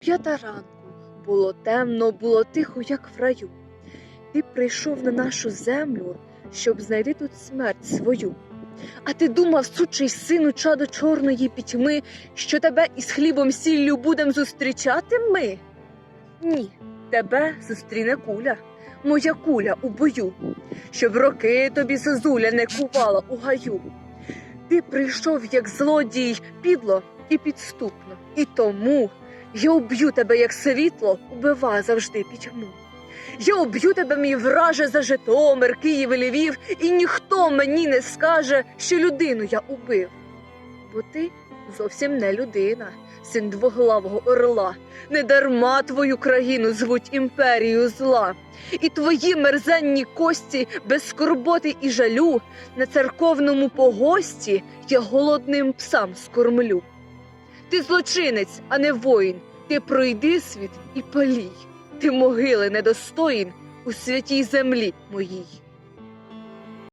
П'ята ранку було темно, було тихо, як в раю. Ти прийшов на нашу землю, щоб знайти тут смерть свою. А ти думав, сучий сину чадо чорної пітьми, що тебе із хлібом сіллю будем зустрічати ми? Ні, тебе зустріне куля, моя куля у бою, щоб роки тобі зозуля не кувала у гаю. Ти прийшов як злодій підло і підступно, і тому я уб'ю тебе, як світло, убива завжди пітьму. Я уб'ю тебе, мій враже, за Житомир, Київ і Львів, і ніхто мені не скаже, що людину я убив. Бо ти зовсім не людина, син двоглавого орла. Недарма твою країну звуть імперією зла. І твої мерзенні кості без скорботи і жалю на церковному погості я голодним псам скормлю. Ти злочинець, а не воїн. Ти пройди світ і палій. Ти могили недостоїн у святій землі моїй.